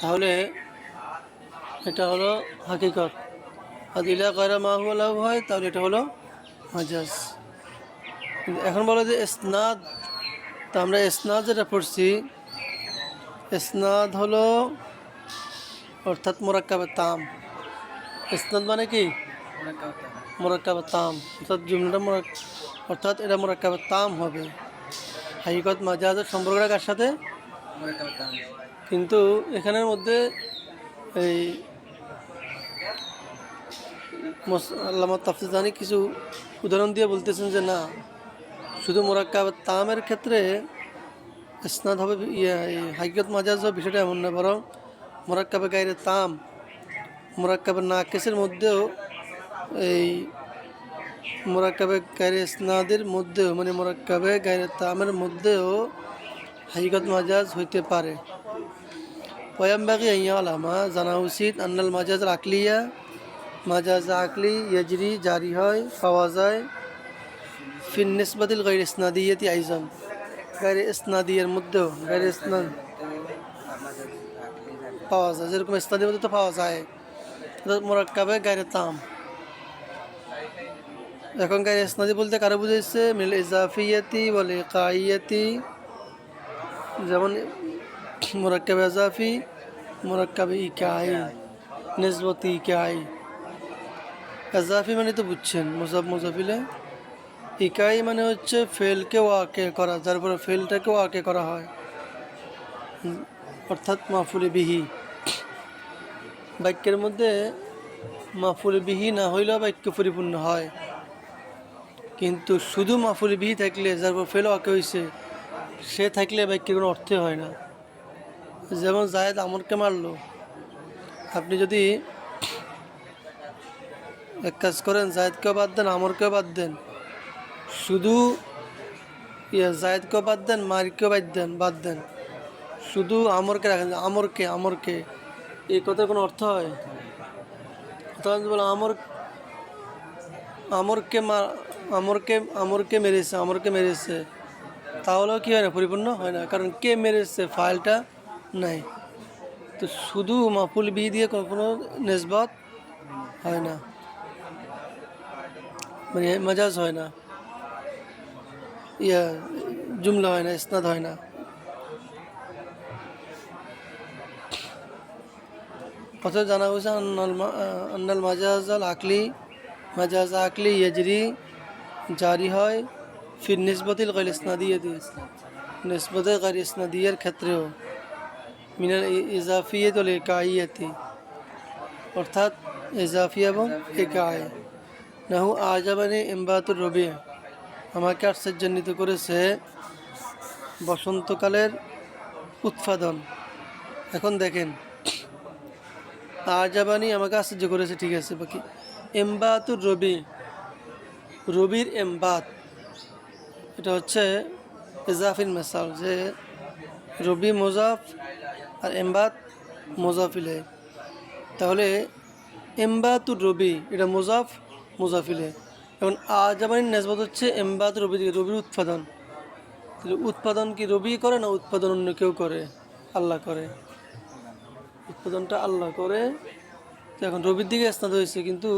তাহলে এটা হলো হাকিকত। আর ইলা কয়রা মাহু আলাহু হয়, তাহলে এটা হলো মাজাজ এখন বলো যে ইসনাদ তা আমরা ইসনাদ যেটা পড়ছি ইসনাদ হলো অর্থাৎ মোরাক্কাবে তাম। ইসনাদ মানে কি? মোরাক্কাবে তাম। অর্থাৎ জুমলাটা মোরাক অর্থাৎ এটা মোরাক্কাবে তাম হবে। হাইকত মাজাজের সম্পর্কটা কার সাথে? কিন্তু এখানের মধ্যে এই আল্লামা তাফসিদানি কিছু উদাহরণ দিয়ে বলতেছেন যে না, শুধু মোরাক্কাব তামের ক্ষেত্রে স্নাদ হবে ইয়ে হাইকত মাজাজ বিষয়টা এমন না বরং মোরাক্কাবে গাইরে তাম, মোরাক্কাবে নাকেসের মধ্যেও এই মোরাক্কাবে গাইরে স্নাদের মধ্যেও মানে মোরাক্কাবে গাইরে তামের মধ্যেও হাইকত মাজাজ হইতে পারে। পয়াম্বাকি আলামা জানা উচিত আন্নাল মাজাজ আকলিয়া মাজাজ আকলি ইয়াজরি জারি হয় পাওয়া যায় ফিন নিসবাতিল গাইর ইসনাদিয়াতি আইজন গাইর ইসনাদিয়ার মধ্যেও গাইর ইসনাদ পাওয়া যায় যেরকম ইসনাদির মধ্যে তো পাওয়া যায় মোরাক্কাবে গাইরে তাম এখন গাইরে ইসনাদি বলতে কারও বুঝেছে মিল ইজাফিয়াতি বলে কাইয়াতি যেমন মোরাক্কাবে ইজাফি মোরাক্কাবে ইকাই নিসবতি ইকাই এজাফি মানে তো বুঝছেন মুসাফ মুজাফিলে ইকাই মানে হচ্ছে ফেলকে ওয়াকে করা যার পরে ফেলটাকে ওয়াকে করা হয় অর্থাৎ মাফুলে বিহি বাক্যের মধ্যে মাফুলে বিহি না হইলেও বাক্য পরিপূর্ণ হয় কিন্তু শুধু মাফুলে বিহি থাকলে, যার পর ফেল ওয়াকে হয়েছে সে থাকলে বাক্যের কোনো অর্থই হয় না। যেমন জায়দ আমরকে মারলো, আপনি যদি এক কাজ করেন জায়দকেও বাদ দেন, আমরকেও বাদ দেন, শুধু ইয়ে জায়দকেও বাদ দেন মারিকেও বাদ দেন বাদ দেন, শুধু আমরকে রাখেন, আমরকে আমরকে, এই কথার কোনো অর্থ হয়? তখন বলো আমর, আমরকে মা, আমরকে আমরকে মেরেছে আমরকে মেরেছে, তাহলেও কি হয় না? পরিপূর্ণ হয় না। কারণ কে মেরেছে? ফাইলটা নাই তো শুধু মাফুল বি দিয়ে কখনো নেসবত হয় না মানে মজাজ হয় না ইয়া জুমলা হয় না ইসনাদ হয় না অথচ জানা গেছে আন্নাল মা- আহ, আন্নাল মাজাজ আল আকলি মাজাজ আকলি ইয়াজরি জারি হয় ফির নিসবতিল গাইল ইসনাদিয়াতি নিসবতে গাইল ইসনাদিয়ার ক্ষেত্রেও মিনাল ইজাফিয়ত একাইয়াতি অর্থাৎ ইজাফি এবং একায় নাহু আজাবানি ইমবাতুর রবি। আমাকে আশ্চর্যান্বিত করেছে বসন্তকালের উৎপাদন। এখন দেখেন। আজাবানি আমাকে আশ্চর্য করেছে, ঠিক আছে, বাকি। এমবাতুর রবি। রবির এমবাত এটা হচ্ছে ইজাফিন মেসাল যে রবি মোজাফ আর এমবাত মোজাফিলে তাহলে এমবাতুর রবি, এটা মোজাফ মোজাফিলে এখন আজাবানির নেসবত হচ্ছে এমবাত রবি থেকে রবির উৎপাদন। তাহলে উৎপাদন কি রবি করে না উৎপাদন অন্য কেউ করে? আল্লাহ করে। উৎপাদনটা আল্লাহ করে। তো এখন রবির দিকে স্নাত হয়েছে, কিন্তু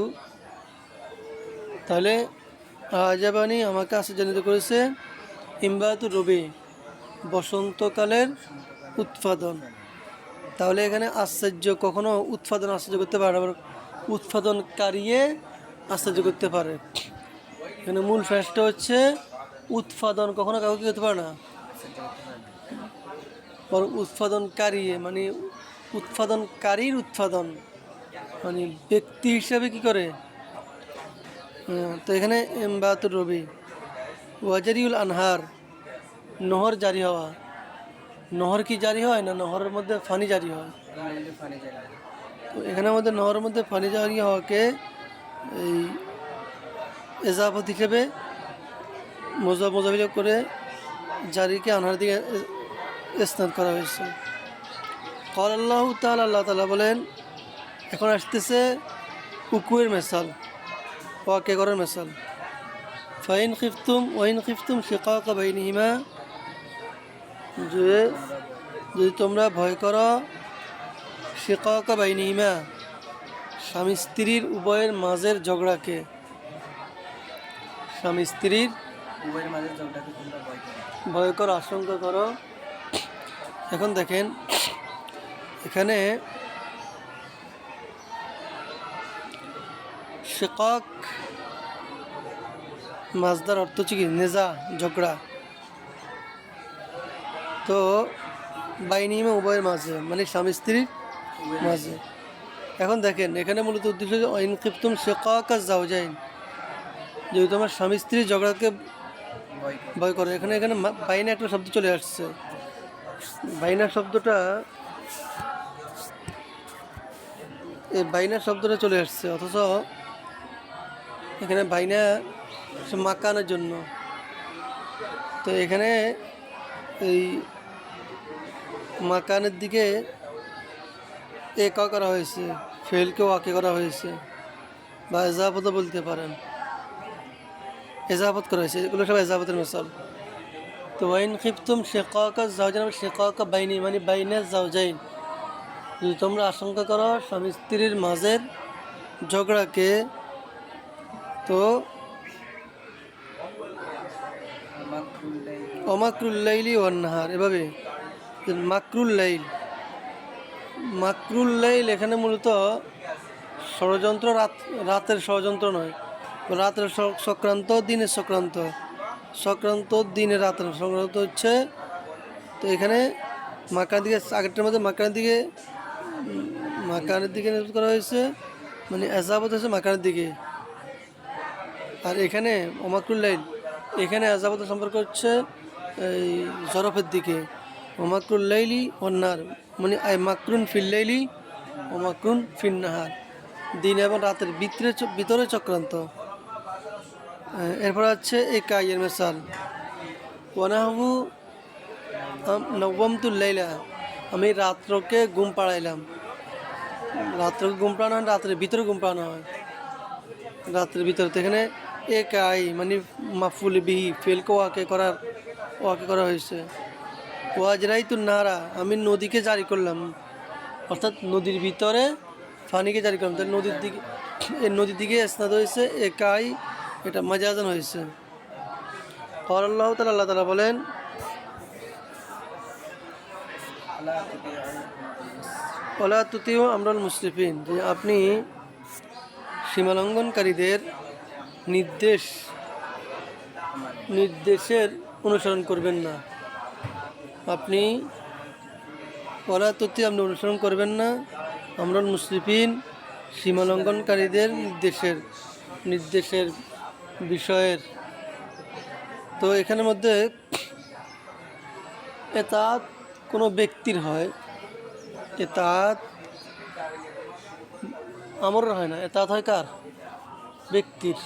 তাহলে আজাবানি আমাকে আশ্চর্যান্বিত করেছে ইমবাতুর রবি বসন্তকালের উৎপাদন। তাহলে এখানে আশ্চর্য কখনো উৎপাদন আশ্চর্য করতে পারে আবার উৎপাদনকারিয়ে আশ্চর্য করতে পারে। এখানে মূল ফ্যাসটা হচ্ছে উৎপাদন কখনো কাউকে করতে পারে না। বরং উৎপাদনকারী মানে উৎপাদনকারীর উৎপাদন মানে ব্যক্তি হিসাবে কি করে? হ্যাঁ, তো এখানে এমবাতুর রবি। ওয়াজারিউল আনহার নহর জারি হওয়া। নহর কি জারি হয় না নহরের মধ্যে ফানি জারি হয়? তো এখানে আমাদের নহরের মধ্যে ফানি জারি হওয়াকে এই এজাফত হিসেবে মোজা মোজাবিলা করে জারিকে আনার দিকে স্নান করা হয়েছে। কল আল্লাহ তাল আল্লাহ তালা বলেন, এখন আসতেছে উকুয়ের মেসাল ওয়াকে করার মেসাল। ফাইন খিফতুম, ওয়াইন খিফতুম শেখাকা বাইনিহিমা যে যদি তোমরা ভয় করো শেখাকা বাইনিহিমা স্বামী স্ত্রীর উভয়ের মাঝের ঝগড়াকে স্বামী স্ত্রীর উভয়ের তোমরা ভয় করো। ভয় করো আশঙ্কা করো। এখন দেখেন এখানে শেকক মাজদার অর্থ হচ্ছে কি? নেজা ঝগড়া। তো বাইনিমে উভয়ের মাঝে মানে স্বামী স্ত্রীর মাঝে। এখন দেখেন, এখানে মূলত উদ্দেশ্য যে শেকক যাও যাইন যদি তোমার স্বামী স্ত্রীর ঝগড়াকে ভয় করে, এখানে এখানে বাইনা একটা শব্দ চলে আসছে। বাইনা শব্দটা, এই বাইনা শব্দটা চলে আসছে, অথচ এখানে বাইনা মাকানের জন্য। তো এখানে এই মাকানের দিকে একা করা হয়েছে ফেলকে ওয়াকে করা হয়েছে, বা এজাবতও বলতে পারেন। এজাবত করা হয়েছে, এগুলো সব এজাবতের মেসাল তো ওয়াইন খিফতুম শেখাকা জাউজাইন শেখাকা বাইনি মানে বাইনের জাউজাইন যদি তোমরা আশঙ্কা করো, স্বামী স্ত্রীর মাঝের ঝগড়াকে, তো মাকরুল্লাই অমাকরুল্লাইলি ওয়ান্নাহার, এভাবে। যে মাকরুল্লাইল মাকরুল্লাইল এখানে মূলত ষড়যন্ত্র, রাত, রাতের ষড়যন্ত্র নয়। রাতের সক্রান্ত, দিনের সক্রান্ত। সক্রান্ত দিনে রাতের। সংক্রান্ত হচ্ছে, তো এখানে মাকার দিকে, আগেরটার মধ্যে মাকার দিকে মাকানের দিকে নির্দেশ করা হয়েছে মানে এজাবত হচ্ছে মাকানের দিকে। আর এখানে অমাকরুল্লাইল এখানে আজাবাদের সম্পর্ক হচ্ছে এই জরফের দিকে। ওমাকরুল্লাইলি অন্যার মানে আই মাকরুন ফিল্লাইলি ওমাকরুন ফিন্নাহার দিন এবং রাতের ভিতরে ভিতরে চক্রান্ত। এরপর হচ্ছে এই কাইয়ের মেসাল। ওয়ানাহু নবমতুল্লাইলা আমি রাত্রকে ঘুম পাড়াইলাম। রাত্রকে ঘুম পাড়ানো হয় রাত্রের ভিতরে ঘুম পাড়ানো হয়। রাত্রের ভিতরে তো এখানে এক আই মানে মাফুল বিহি ফেলকে ওয়াকে করার, ওয়াকে করা হয়েছে। ওয়াজরাই তো নারা, আমি নদীকে জারি করলাম। অর্থাৎ নদীর ভিতরে ফানিকে জারি করলাম। তাহলে নদীর দিকে এই নদীর দিকে স্নাত হয়েছে, একাই এটা মাজাজান হয়েছে। কর আল্লাহ তালা আল্লাহ তালা বলেন, ওলা তুতিও আমরাল মুসলিফিন যে আপনি সীমালঙ্ঘনকারীদের নির্দেশ নির্দেশের অনুসরণ করবেন না। আপনি ওলা তুতি আপনি অনুসরণ করবেন না। আমরা মুসলিফিন, সীমালঙ্ঘনকারীদের নির্দেশের নির্দেশের বিষয়ের। তো এখানের মধ্যে এতাত কোনো ব্যক্তির হয়, এতাত আমরের হয় না। এতাত হয় কার? ব্যক্তির।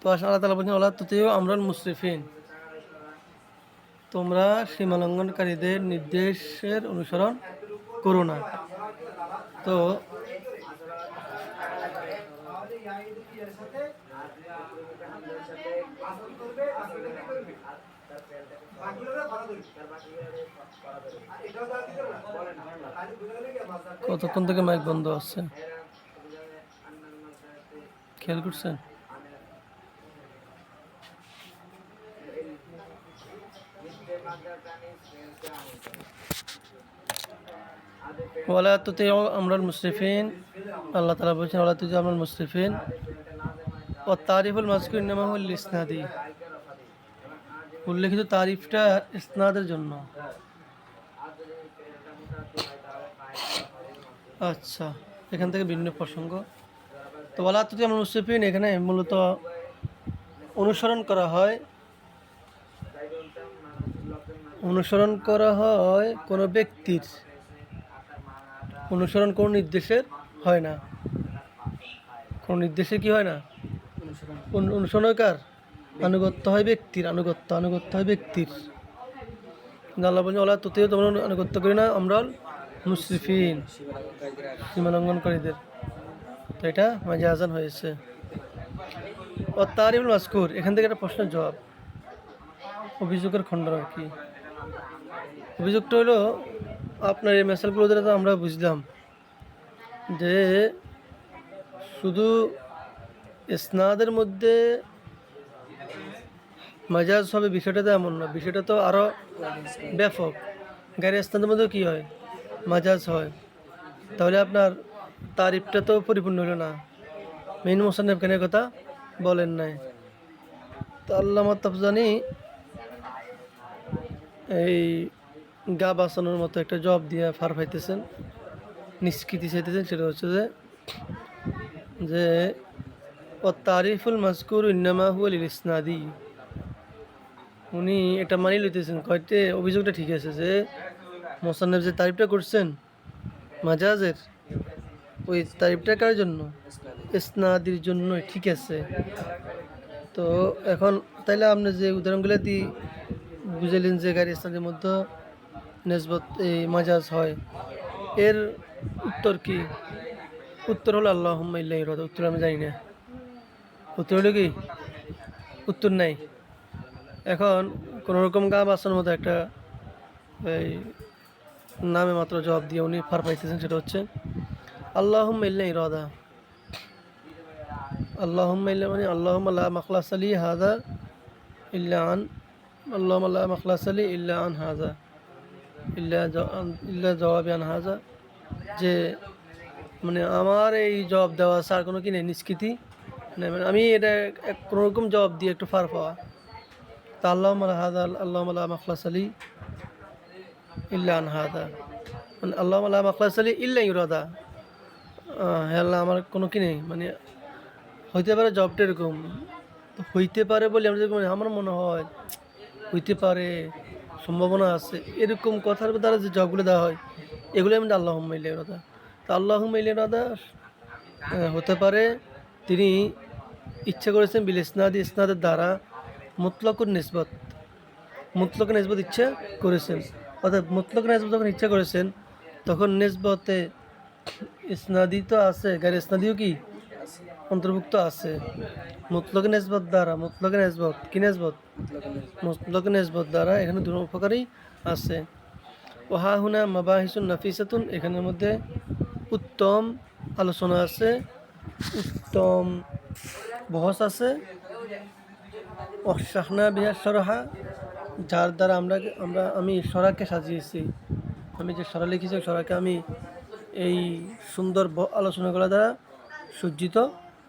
তো আসলে আল্লাহ তালা বলছেন আল্লাহ তুতিও আমরাল মুসরিফিন। তোমরা সীমালঙ্ঘনকারীদের নির্দেশের অনুসরণ করো না। তো কতক্ষণ থেকে মাইক বন্ধ আছে? খেয়াল করছেন? ওয়ালা তুতে আমরাল মুসরিফিন। আল্লাহ তালা বলছেন, ওয়ালা তুতে আমরাল মুসরিফিন। ও তারিফুল মাসকুর নামাহুল ইসনাদি উল্লেখিত তারিফটা ইসনাদের জন্য। আচ্ছা এখান থেকে বিভিন্ন প্রসঙ্গ। তো ওলা তুতি মুসিফিন এখানে মূলত অনুসরণ করা হয়। অনুসরণ করা হয় কোনো ব্যক্তির। অনুসরণ কোনো নির্দেশের? হয় না। কোনো নির্দেশে কি হয় না? অনুসরণ অনু- অনুসরণকার। আনুগত্য হয় ব্যক্তির, আনুগত্য আনুগত্য হয় ব্যক্তির। আল্লাহ বলছেন ওলা তুতিও তোমরা আনুগত্য করি না আমরা সীমালঙ্কারীদের সীমালঙ্ঘনকারীদের। তো এটা মাঝে হয়েছে। ও তারিফুল মাসকুর, এখান থেকে একটা প্রশ্নের জবাব। অভিযোগের খণ্ডন আর কি? অভিযোগটা হলো, আপনার এই মেসালগুলো দ্বারা তো আমরা বুঝলাম যে শুধু স্নাদের মধ্যে মাজাজ হবে বিষয়টা তো এমন না, বিষয়টা তো আরও ব্যাপক। গাড়ি স্থানের মধ্যেও কী হয়? মাজাজ হয়। তাহলে আপনার তারিফটা তো পরিপূর্ণ হলো না। মেইন মোসান্নেফ কেন কথা বলেন নাই। তো আল্লাহ তাফজানি এই গা বাঁচানোর মতো একটা জব দিয়ে ফার পাইতেছেন নিষ্কৃতি চাইতেছেন, সেটা হচ্ছে যে যে ও তারিফুল মাসকুর ইন্নামা হুয়াল ইসনাদি। উনি এটা মানি লইতেছেন কয়তে অভিযোগটা ঠিক আছে যে মোসান্নেফ যে তারিফটা করছেন, মাজাজের ওই তারিফটা কার জন্য? ইসনাদির জন্য ঠিক আছে। তো এখন তাইলে আপনি যে উদাহরণগুলো দি বুঝালেন যে গাড়ি ইসনাদের মধ্যে নেসবত এই মাজাজ হয়, এর উত্তর কি? উত্তর হলো আল্লাহ ইল্লাহ উত্তর আমি জানি না। উত্তর হলো কি? উত্তর নাই। এখন কোনো রকম গা বাঁচানোর মতো একটা, এই নামে মাত্র জবাব দিয়ে উনি ফার পাইতেছেন, সেটা হচ্ছে আল্লাহ ইল্লা ইরাদা আল্লাহ ইল্লা মানে আল্লাহ লা মখলাস আলী হাদা ইল্লা আন আল্লাহ লা মখলাস আলী ইল্লা আন হাজা ইল্লা ইল্লা জবাব আন হাজা যে মানে আমার এই জবাব দেওয়া স্যার কোনো কি নেই নিষ্কৃতি নেই মানে আমি এটা এক কোনো রকম জবাব দিয়ে একটু ফার পাওয়া তা আল্লাহ হাদা আল্লাহ মালা মখলাস আলী ইল্লা আন হাদা মানে আল্লাহ মালা মখলাস আলী ইল্লা ইরাদা আল্লাহ আমার কোনো কি নেই মানে হইতে পারে জবটা এরকম। হইতে পারে বলে আমি যেরকম আমার মনে হয় হইতে পারে, সম্ভাবনা আছে, এরকম কথার দ্বারা যে জবগুলো দেওয়া হয়, এগুলো আমি আল্লাহ মাইলে রাদা তো আল্লাহ মাইলে রাদা হতে পারে তিনি ইচ্ছা করেছেন বিল ইসনাদ ইসনাদের দ্বারা মুতলকুর নিসবত, মুতলক নিসবত ইচ্ছা করেছেন। অর্থাৎ মুতলক নিসবত যখন ইচ্ছা করেছেন, তখন নিসবতে ইসনাদি তো আছে গাড়ি ইসনাদিও কি? অন্তর্ভুক্ত আছে। মুতলক নেসবত দ্বারা মুতলক নেসবত, কি নেসবত? মুতলক নেসবত দ্বারা এখানে দুটো উপকারী আছে। ওহা হুনা মাবাহিসুন নাফিসাতুন, এখানের মধ্যে উত্তম আলোচনা আছে, উত্তম বহস আছে। অশাহনা বিহার সরহা, যার দ্বারা আমরা আমরা, আমি সরাকে সাজিয়েছি। আমি যে সরা লিখেছি সরাকে আমি এই সুন্দর আলোচনাগুলো দ্বারা সজ্জিত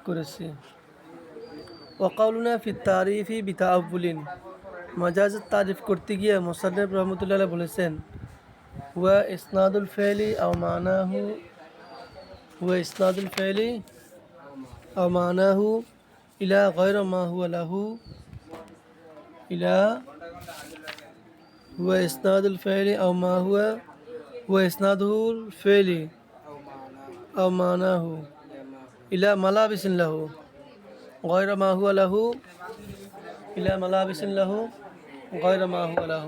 করেছি। ওকাউলুনা ফি তারিফি বিতা আব্বুলিন মাজাজ তারিফ করতে গিয়ে মোসাদ্দেব রহমতুল্লাহ বলেছেন, হুয়া ইসনাদুল ফেলি আও মানাহু, হুয়া ইসনাদুল ফেলি আও মানাহু ইলা গয়র মা হুয়া লাহু, ইলা হুয়া ইসনাদুল ফেলি আও মা হুয়া হুয়া ইসনাদুল ফেলি أو معناه আও মানাহু إلى ما إلى ملابس له غير ما هو له إلى ملابس له غير ما هو له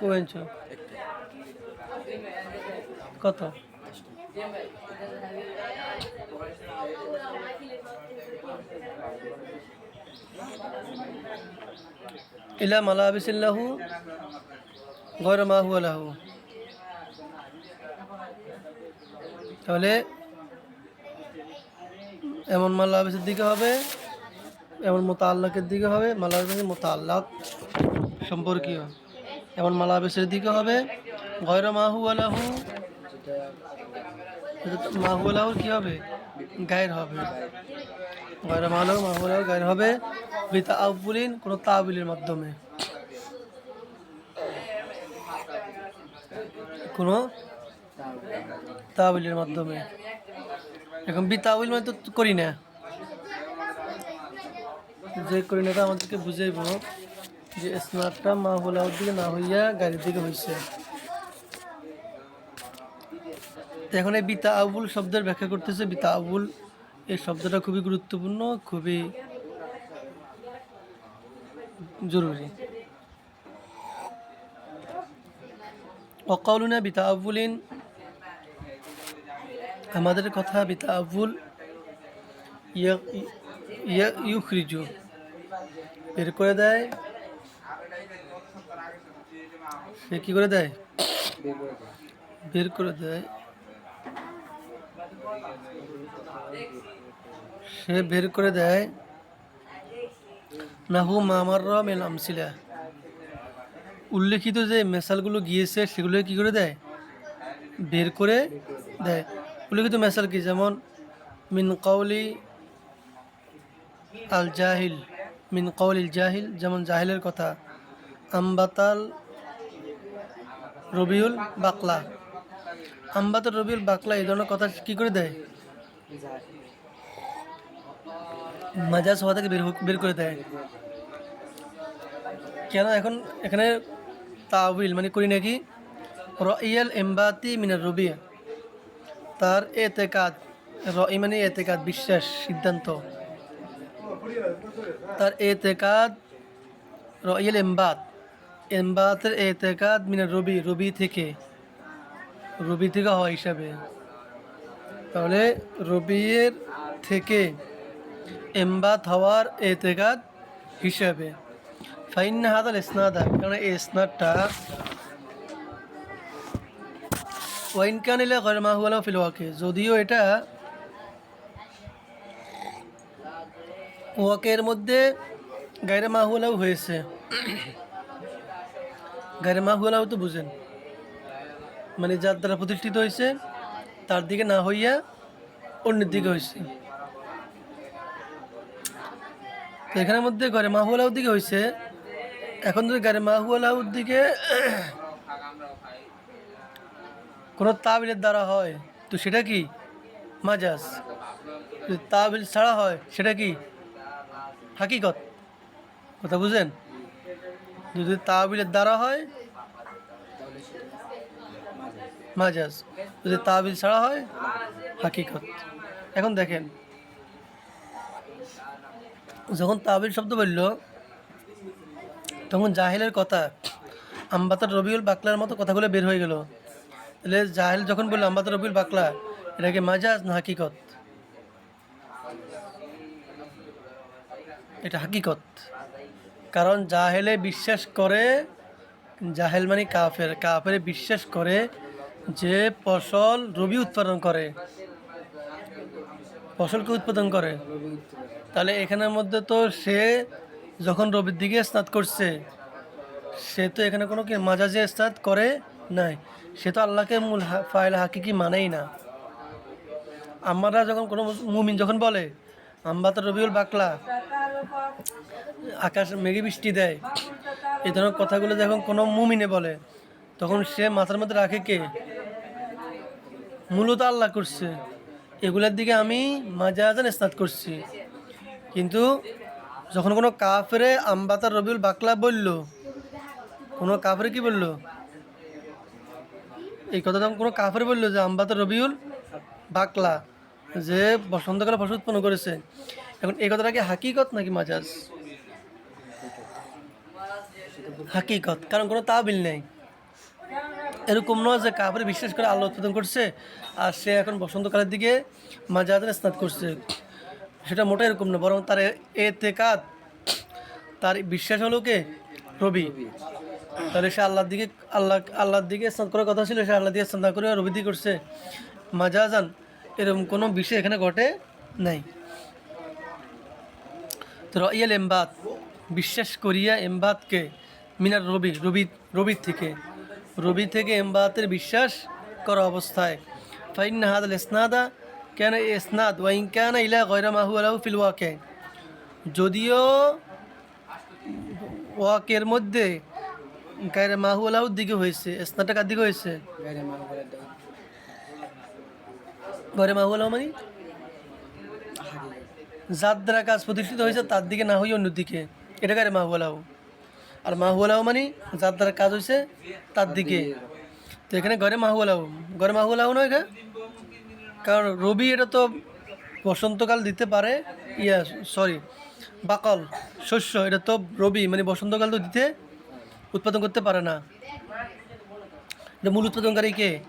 কোয়েঞ্চ কত ইলা মালাবিসিল্লাহু গয়র মা হুয়া লাহু তাহলে এমন মাল্লাবিসের দিকে হবে, এমন মোতাল্লাকের দিকে হবে মাল্লাবিসের মোতাল্লাক সম্পর্কীয়। এমন মালাবেসের দিকে হবে, গয়র মাহু আলাহু মাহু আলাহুর কী হবে? গায়ের হবে। গয়র মাহু মাহু আলাহু গায়ের হবে বিতা আবুলিন কোনো তাবিলের মাধ্যমে। কোনো তাবিলের মাধ্যমে। এখন বি বিতাউল মানে তো করি না। যে করি নাটা আমাদেরকে বুঝাইব যে স্নারটা মা হোলাউর দিকে না হইয়া গাড়ির দিকে হয়েছে এখন এই বিতা আবুল শব্দের ব্যাখ্যা করতেছে। বিতা আবুল এই শব্দটা খুবই গুরুত্বপূর্ণ, খুবই জরুরি। অকাউলুনা বিতা আবুলিন আমাদের কথা বিতা আবুল ইউখরিজু। বের করে দেয়। সে কি করে দেয়? বের করে দেয়। সে বের করে দেয়। নাহু মামার মেল আমসিলা। উল্লেখিত যে মেসালগুলো গিয়েছে সেগুলো কি করে দেয়? বের করে দেয়। উল্লেখিত মেসাল কি? যেমন, মিন কাউলি আল জাহিল মিন কাউলিল জাহিল, যেমন জাহিলের কথা, আম্বাতাল রবিউল বাকলা। আম্বাতাল রবিউল বাকলা এই ধরনের কথা কি করে দেয়? মাজাজ হওয়া থেকে বের করে দেয়। কেন এখন এখানে তাউইল মানে করি নাকি? রইয়াল এমবাতি মিনার রবিয়া তার এতেকাদ রই মানে এতেকাদ বিশ্বাস সিদ্ধান্ত। তার এতেকাদ রইয়াল এমবাত এমবাতের এতেকাদ মিনার রবি রবি থেকে রবি থেকে হওয়া হিসাবে। তাহলে রবির থেকে এমবাত হওয়ার এতেকাদ হিসাবে। ফাইন হাদাল ইসনাদা, কারণ এই ইসনাদটা ওয়াইন কান ইলা গয়র যদিও এটা ওয়াকের মধ্যে গায়রে মাহুয়ালাও হয়েছে। গায়রে মাহুয়ালাও তো বুঝেন। মানে যার দ্বারা প্রতিষ্ঠিত হয়েছে, তার দিকে না হইয়া অন্যের দিকে হয়েছে। তো এখানের মধ্যে ঘরে মাহুয়ালাউর দিকে হয়েছে। এখন যদি গাড়ি মাহুয়ালাউর দিকে কোনো তাবিলের দ্বারা হয়, তো সেটা কি? মাজাজ। যদি তাবিল ছাড়া হয়, সেটা কি? হাকিকত। কথা বুঝেন যদি তাবিলের দ্বারা হয়, মাজাজ। যদি তাবিল ছাড়া হয়, হাকিকত। এখন দেখেন, যখন তাবিল শব্দ বলল, তখন জাহিলের কথা, আম্বাতার রবিউল বাকলার মতো কথাগুলো বের হয়ে গেল। তাহলে জাহিল যখন বলল আম্বাতার রবিউল বাকলা, এটাকে মাজাজ না হাকিকত? এটা হাকিকত। কারণ জাহেলে বিশ্বাস করে, জাহেল মানে কাফের কাফের বিশ্বাস করে যে ফসল রবি উৎপাদন করে। ফসলকে উৎপাদন করে। তাহলে এখানের মধ্যে তো সে যখন রবির দিকে স্নাত করছে, সে তো এখানে কোনো কি মাজাজে স্নাত করে? নাই। সে তো আল্লাহকে মূল ফাইল হাকিকি মানেই না। আমরা যখন কোনো মুমিন যখন বলে আম্বা তো রবিউল বাকলা, আকাশ মেঘে বৃষ্টি দেয়। এই ধরনের কথাগুলো যখন কোনো মুমিনে বলে, তখন সে মাথার মধ্যে রাখে কে? মূলত আল্লাহ করছে। এগুলোর দিকে আমি মাজাজান স্নাত করছি। কিন্তু যখন কোনো কাফেরে আম্বাতার রবিউল বাকলা বলল, কোনো কাফেরে কি বলল? এই কথা যখন কোনো কাফের বলল যে আম্বাতার রবিউল বাকলা, যে বসন্তকালে ফসল উৎপন্ন করেছে। এখন এই কথাটা কি হাকিকত নাকি মাজাজ? হাকিকত, কারণ কোনো তাবিল নেই। এরকম নয় যে কাপড়ে বিশ্বাস করে আল্লাহ উৎপাদন করছে, আর সে এখন বসন্তকালের দিকে মাজাদের স্নাত করছে। সেটা মোটেই এরকম না বরং তার এ তেকাত তার বিশ্বাস হলো কে? রবি। তাহলে সে আল্লাহর দিকে, আল্লাহ, আল্লাহর দিকে স্নাত করার কথা ছিল, সে আল্লাহ দিকে স্নাত না করে রবি দিকে করছে। মাজাজান, এরকম কোনো বিষয় এখানে ঘটে নাই। তো রয়াল এমবাদ বিশ্বাস করিয়া এমবাদকে মিনার রবি রবি রবির থেকে, রবি থেকে এমবাতের বিশ্বাস করা অবস্থায়। ফাইন হাদ ইসনাদা, কেন ইসনাদ? ওয়াইন কেন ইলা গয়রা মাহু আলাহু ফিল ওয়াকে। যদিও ওয়াকের মধ্যে গায়রা মাহু দিকে হয়েছে ইসনাদটা কার দিকে হয়েছে। গাড়ি মাল করে দেয় গয়রা মাহু আলাহু মানে? যার দ্বারা কাজ প্রতিষ্ঠিত হয়েছে তার দিকে না হয়ে অন্যদিকে। এটা কারে মাহুয়ালাও আর মাহুয়ালাও মানে যার দ্বারা কাজ হয়েছে তার দিকে। তো এখানে ঘরে মাহুয়ালাও ঘরে মাহুয়ালাও নয় এখানে কারণ রবি এটা তো বসন্তকাল দিতে পারে ইয়া সরি বাকল শস্য এটা তো রবি মানে বসন্তকাল তো দিতে উৎপাদন করতে পারে না। মূল উৎপাদনকারী কে?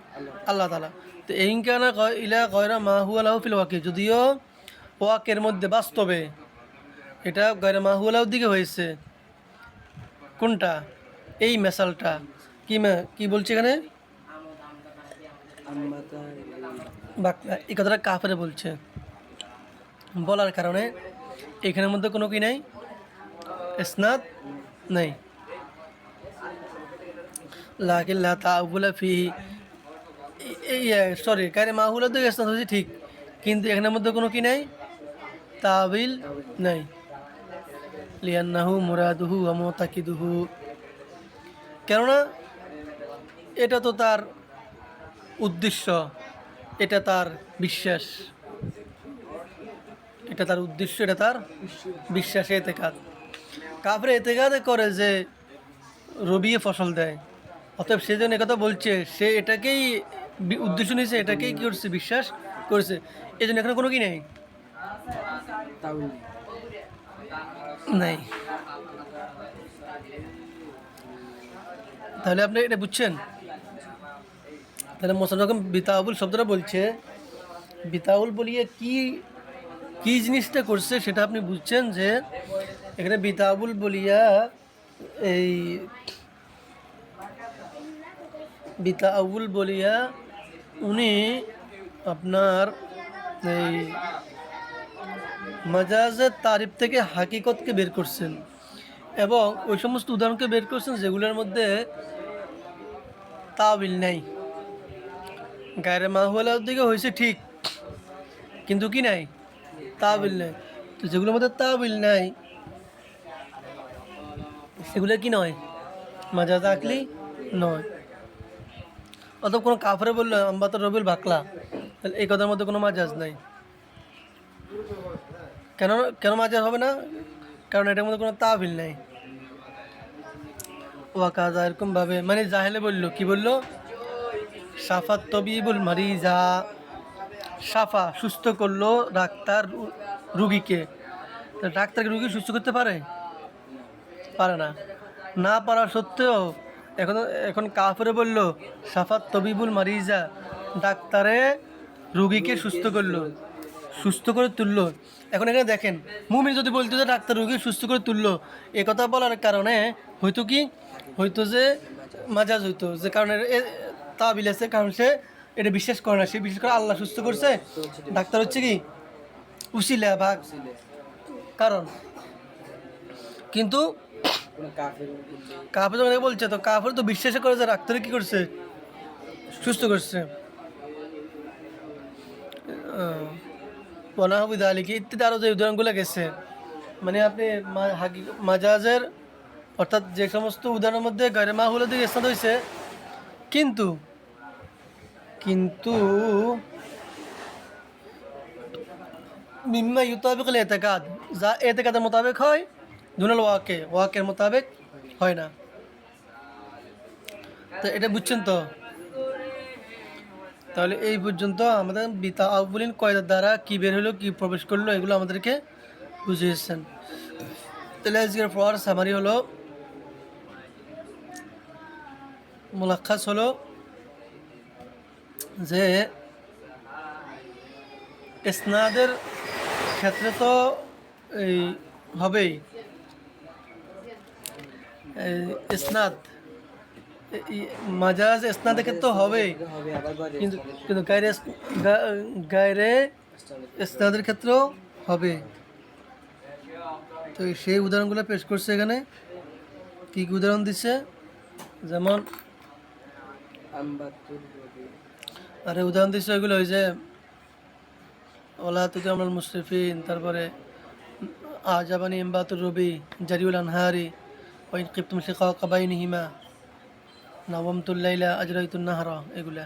আল্লাহ তালা তো এই কারণে কয়- ইলা কয়রা মাহুয়ালাহ ফিল ওয়াকি। যদিও ওয়াকের মধ্যে বাস্তবে এটা গয়রা মাহুয়ালার দিকে হয়েছে। কোনটা? এই মেসালটা। কি কি বলছে এখানে? এই কথাটা কাফেরে বলছে। বলার কারণে এখানের মধ্যে কোনো কি নাই? স্নাত নেই। লাকিন লা তাউলা ফি সরি কারে মাহুলা তো স্নাত হয়েছে ঠিক। কিন্তু এখানের মধ্যে কোনো কি নাই? তাবিল নাই। লিয়ান্নাহু মুরাদুহু আমতাকিদুহু কেননা এটা তো তার উদ্দেশ্য, এটা তার বিশ্বাস। এটা তার উদ্দেশ্য, এটা তার বিশ্বাস এতেকাদ। কাপড়ে এতেকাদে করে যে রবিয়ে ফসল দেয়। অতএব সে জন্য একথা বলছে সে এটাকেই উদ্দেশ্য নিয়েছে এটাকেই কী করছে বিশ্বাস করেছে। এই জন্য এখানে কোনো কি নেই? নাই। তাহলে আপনি এটা বুঝছেন? তাহলে মোসান রকম বিতাউল শব্দটা বলছে বিতাউল বলিয়ে কি কি জিনিসটা করছে সেটা আপনি বুঝছেন যে এখানে বিতাবুল বলিয়া এই বিতাউল বলিয়া উনি আপনার এই মাজাজের তারিফ থেকে হাকিকতকে বের করছেন এবং ওই সমস্ত উদাহরণকে বের করছেন যেগুলোর মধ্যে তাবিল নেই। গায়ের মাহুয়ালার দিকে হয়েছে ঠিক, কিন্তু কি নাই? তাবিল নেই। তো যেগুলোর মধ্যে তাবিল নাই, সেগুলো কি নয়? মাজাজ আকলি নয়। অথবা কোনো কাফরে বলল আম্বা তো রবিল বাকলা, তাহলে এই কথার মধ্যে কোনো মাজাজ নাই। কেন কেন মাজার হবে না? কারণ এটার মধ্যে কোনো তাবিল নাই। ওয়াকাজা এরকমভাবে মানে জাহেলে বলল, কি বলল? সাফাত তবিবুল মারিজা। সাফা সুস্থ করল ডাক্তার রুগীকে। তা ডাক্তার রুগী সুস্থ করতে পারে? পারে না। না পারা সত্ত্বেও এখন এখন কাফরে বলল, সাফাত তবিবুল মারিজা। ডাক্তারে রুগীকে সুস্থ করল, সুস্থ করে তুললো। এখন এখানে দেখেন, মুমিন যদি বলতো যে ডাক্তার রুগী সুস্থ করে তুললো, এ কথা বলার কারণে হয়তো কি, হয়তো যে মাজাজ হইতো, যে কারণে তাবিল আছে, কারণ সে এটা বিশ্বাস করে না। সে বিশ্বাস করে আল্লাহ সুস্থ করছে। ডাক্তার হচ্ছে কি, উসিলা বা কারণ? কিন্তু কোনো কাফের যখন বলছে, তো কাফের তো বিশ্বাস করে যে ডাক্তারে কি করছে? সুস্থ করছে। পনাহবিদ আলীকে ইত্যাদি আরও যে উদাহরণগুলো গেছে। মানে আপনি মাজাজের, অর্থাৎ যে সমস্ত উদাহরণের মধ্যে গাড়ি মাহুলের দিকে স্থান হয়েছে কিন্তু কিন্তু মিম্মা ইউতাবিক এতেকাদ, যা এতেকাদের মোতাবেক হয় দুনাল ওয়াকে, ওয়াকের মোতাবেক হয় না। তো এটা বুঝছেন তো? তাহলে এই পর্যন্ত আমাদের বিতা আবুলিন কয়দার দ্বারা কি বের হলো, কি প্রবেশ করল, এগুলো আমাদেরকে বুঝিয়েছেন। তাহলে আজকের পর সামারি হলো মুলাক্ষাস হলো যে স্নাদের ক্ষেত্রে তো এই হবেই। এই স্নাদ এই- এই মাজাজ ক্ষেত্রে তো হবে। কিন্তু কিন্তু গায়ের গায়েরে স্নাদের ক্ষেত্রেও হবে। তো সেই উদাহরণগুলো পেশ করছে এখানে। কী কী উদাহরণ দিচ্ছে যেমন, আর উদাহরণ দিচ্ছে ওইগুলো ওই যে, ওলা তুকে আমল মুশরিফিন, তারপরে আজাবানি ইমবাতুর রবি, জারিউল আনহারি ওই কিপ্তুম শিকা কাবাইনি হিমা নবমতুল্লাইলা আজরাইতুন নাহারা এগুলা।